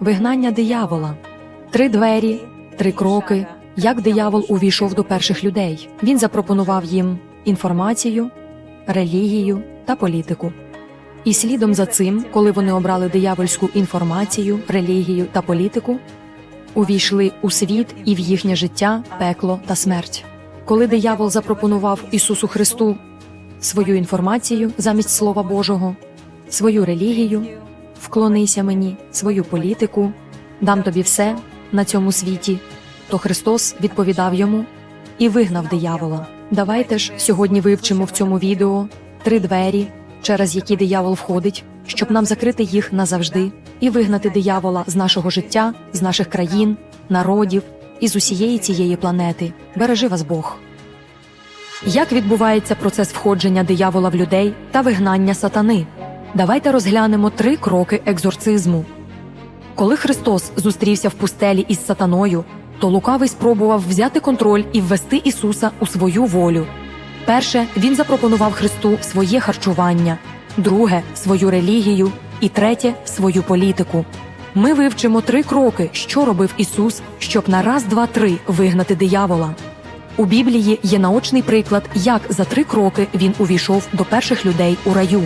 Вигнання диявола. Три двері, три кроки. Як диявол увійшов до перших людей. Він запропонував їм інформацію, релігію та політику. І слідом за цим, коли вони обрали диявольську інформацію, релігію та політику, увійшли у світ і в їхнє життя, пекло та смерть. Коли диявол запропонував Ісусу Христу свою інформацію замість Слова Божого, свою релігію, вклонися мені, свою політику, дам тобі все на цьому світі, то Христос відповідав йому і вигнав диявола. Давайте ж сьогодні вивчимо в цьому відео три двері, через які диявол входить, щоб нам закрити їх назавжди і вигнати диявола з нашого життя, з наших країн, народів і з усієї цієї планети. Бережи вас Бог. Як відбувається процес входження диявола в людей та вигнання сатани? Давайте розглянемо три кроки екзорцизму. Коли Христос зустрівся в пустелі із сатаною, то лукавий спробував взяти контроль і ввести Ісуса у свою волю. Перше, він запропонував Христу своє харчування, друге свою релігію, і третє свою політику. Ми вивчимо три кроки, що робив Ісус, щоб на раз, два, три вигнати диявола. У Біблії є наочний приклад, як за три кроки він увійшов до перших людей у раю.